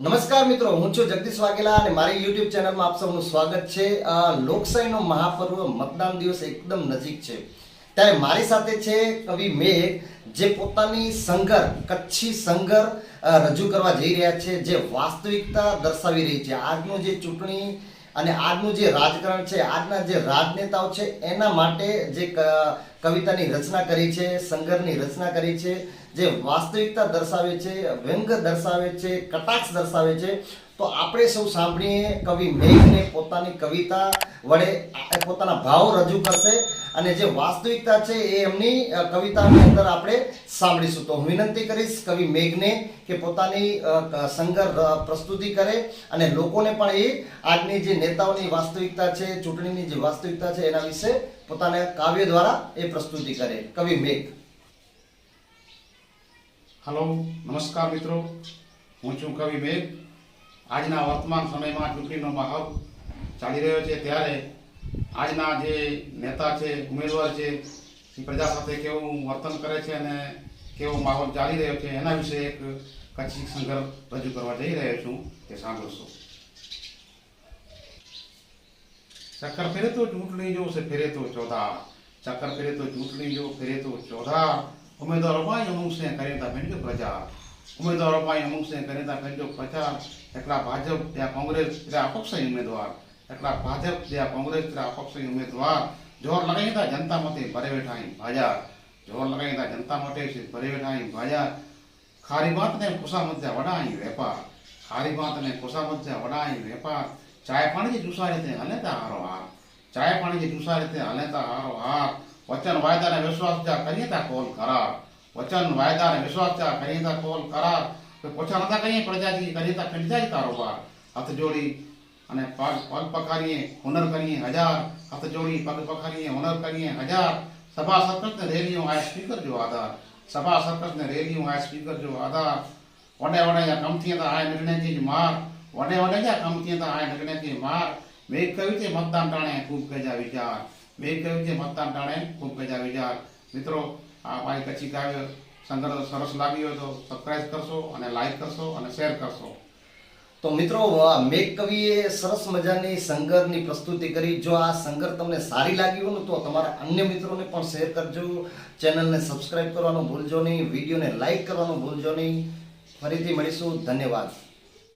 નમસ્કાર મિત્રો, હું છું જગદીશ વાઘેલા અને મારી યુટ્યુબ ચેનલમાં આપ સૌનું સ્વાગત છે. લોકશાહીનો મહાપર્વ મતદાન દિવસ એકદમ નજીક છે. ત્યારે મારી સાથે છે કવિ મેઘ, જે પોતાની સંઘર, કચ્છી સંઘર રજૂ કરવા જઈ રહ્યા છે, જે વાસ્તવિકતા દર્શાવી રહી છે. આજનું જે ચૂંટણી અને આજનું જે રાજકારણ છે, આજના જે રાજનેતાઓ છે, એના માટે જે કવિતાની રચના કરી છે સંગરની રચના કરી છે જે વાસ્તવિકતા દર્શાવે છે વ્યંગ દર્શાવે છે કટાક્ષ દર્શાવે છે. તો આપણે સૌ સાંભળીએ કવિ મેઘને પોતાની કવિતા વડે પોતાના ભાવ રજૂ કરશે અને જે વાસ્તવિકતા છે એ એમની કવિતાની અંદર આપણે સાંભળીશું. તો હું વિનંતી કરીશ કવિ મેઘને કે પોતાની અ, પ્રસ્તુતિ કરે અને લોકોને પણ એ આજની જે નેતાઓની વાસ્તવિકતા છે ચૂંટણીની જે વાસ્તવિકતા છે એના વિશે પોતાના કાવ્ય દ્વારા એ પ્રસ્તુતિ કરે. કવિ મેઘ. હલો, નમસ્કાર મિત્રો. હું છું કવિ મેઘ. આજના વર્તમાન સમયમાં ચૂંટણીનો માહોલ ચાલી રહ્યો છે. ત્યારે આજના જે નેતા છે, ઉમેદવાર છે પ્રજા સાથે કેવું વર્તન કરે છે અને કેવો માહોલ ચાલી રહ્યો છે, એના વિશે એક કચ્છી સંઘર્ષ રજૂ કરવા જઈ રહ્યો છું. તે સાંભળશો. ચક્કર ફેરે તો ચૂંટણી જો છે ફેરે તો ચોધા ચક્કર ફેરે તો ચૂંટણી જો ફેરે તો ચોધા ઉમેદવારો પાસે અમુક છે કરે તા ભેંડ્યો પ્રચાર. ઉમેદવારો પાસે અમુક છે કરે તા ભેંડ્યો પ્રચાર. એકલા ભાજપ ત્યાં કોંગ્રેસ ત્યાં અપક્ષી ઉમેદવાર. એકલા ભાજપ ત્યાં કોંગ્રેસ ત્યાં અપક્ષી ઉમેદવાર. જોર લગાવી તા જનતા મતે ભરે બેઠા ભાજા જોર લગાવી તા જનતા છે, ભરે બેઠા ભાજા ખારી વાત ને ખુશામત જ્યાં વડા અહીં વેપાર. ખારી વાત ને ખુશામત જ્યાં વડા અહીં વેપાર. ચાય પાણી જુસારે તે હલે તા હારો હાર. ચાય પાણી જે જુસા રીતે હલે તા હારો હાર વચન વાયદા ને વિશ્વાસ જા કરીએ તા કોલ કરાર. વચન વાયદા ને વિશ્વાસ જા કરીએ તા કોલ કરાર. પોછા નતા કહીએ પ્રજાજી કરીએ તા કરી જાય કારોબાર. હાથ જોડી અને પગ પગ પખારીએ હુનર કરીએ હજાર. હાથ જોડી, પગ પખારીએ હુનર કરીએ હજાર. સભા સરકત ને રેલીઓ આ સ્પીકર જો આધાર. સભા સરકત ને રેલીઓ આ સ્પીકર જો આધાર. વડે વડે કમથી આ નિર્ણયથી માર. વડે વડે કમથી આ નિર્ણયથી માર. મેં કહ્યું છે, મતદાન ટાણે ખૂબ ગજા વિચાર. મેં કહ્યું છે, મતદાન ટાણે ખૂબ ગજા વિચાર. મિત્રો, આ મારી કચ્છી કાવ્ય સંગ્રહ સરસ લાગ્યો તો સબસ્ક્રાઇબ કરશો અને લાઈક કરશો અને શેર કરશો. તો મિત્રો મેઘ કવિએ સરસ મજાની સંગરની પ્રસ્તુતિ કરી. જો આ સંગર તમને સારી લાગી હોય તો તમારા અન્ય મિત્રોને પણ શેર કરજો. ચેનલને સબસ્ક્રાઈબ કરવાનું ભૂલજો નહીં. વિડીયોને લાઈક કરવાનું ભૂલજો નહીં. ફરીથી મળીશું. ધન્યવાદ.